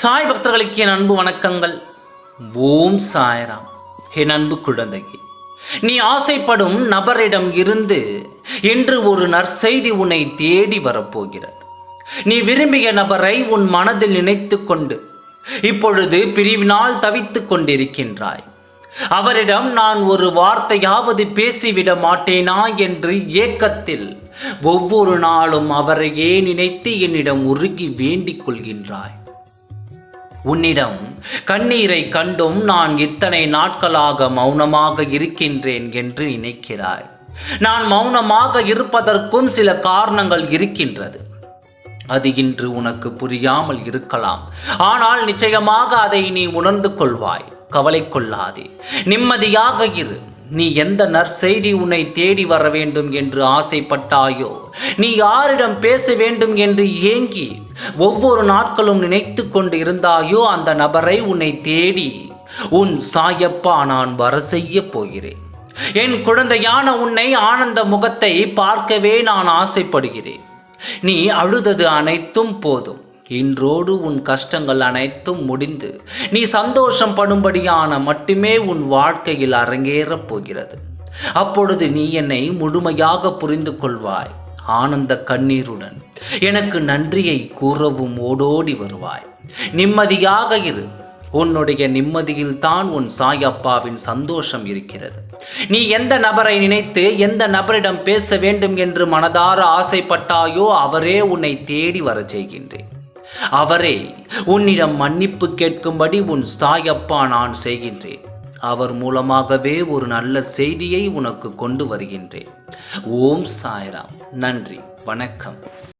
சாய் பக்தர்களுக்கு என் அன்பு வணக்கங்கள். ஓம் சாய்ராம். என் அன்பு குழந்தையே நீ ஆசைப்படும் நபரிடம் இருந்து இன்று ஒரு நற்செய்தி உன்னை தேடி வரப்போகிறது. நீ விரும்பிய நபரை உன் மனதில் நினைத்து கொண்டு இப்பொழுது பிரிவினால் தவித்துக் கொண்டிருக்கின்றாய். அவரிடம் நான் ஒரு வார்த்தையாவது பேசிவிட மாட்டேனா என்று ஏக்கத்தில் ஒவ்வொரு நாளும் அவரையே நினைத்து என்னிடம் உருகி வேண்டிக் கொள்கின்றாய். உன்னிடம் கண்ணீரை கண்டும் நான் இத்தனை நாட்களாக மௌனமாக இருக்கின்றேன் என்று நினைக்கிறாய். நான் மௌனமாக இருப்பதற்கும் சில காரணங்கள் இருக்கின்றது. அது இன்று உனக்கு புரியாமல் இருக்கலாம். ஆனால் நிச்சயமாக அதை நீ உணர்ந்து கொள்வாய். கவலை கொள்ளாதே நிம்மதியாக இரு. நீ எந்த நற்செய்தி உன்னை தேடி வர வேண்டும் என்று ஆசைப்பட்டாயோ? நீ யாரிடம் பேச வேண்டும் என்று ஏங்கி ஒவ்வொரு நாட்களும் நினைத்து கொண்டு இருந்தாயோ? அந்த நபரை உன்னை தேடி உன் சாயப்பா நான் வர செய்ய போகிறேன். என் குழந்தையான உன்னை ஆனந்த முகத்தை பார்க்கவே நான் ஆசைப்படுகிறேன். நீ அழுதது அனைத்தும் போதும். இன்றோடு உன் கஷ்டங்கள் அனைத்தும் முடிந்து நீ சந்தோஷம் படும்படியான மட்டுமே உன் வாழ்க்கையில் அரங்கேறப் போகிறது. அப்பொழுது நீ என்னை முழுமையாக புரிந்து கொள்வாய். ஆனந்த கண்ணீருடன் எனக்கு நன்றியை கூறவும் ஓடோடி வருவாய். நிம்மதியாக இரு. உன்னுடைய நிம்மதியில் தான் உன் சாயப்பாவின் சந்தோஷம் இருக்கிறது. நீ எந்த நபரை நினைத்து எந்த நபரிடம் பேச வேண்டும் என்று மனதார ஆசைப்பட்டாயோ அவரே உன்னை தேடி வர செய்கின்றேன். அவரே உன்னிடம் மன்னிப்பு கேட்கும்படி உன் தாயப்பா நான் செய்கின்றேன். அவர் மூலமாகவே ஒரு நல்ல செய்தியை உனக்கு கொண்டு வருகின்றேன். ஓம் சாய்ராம். நன்றி. வணக்கம்.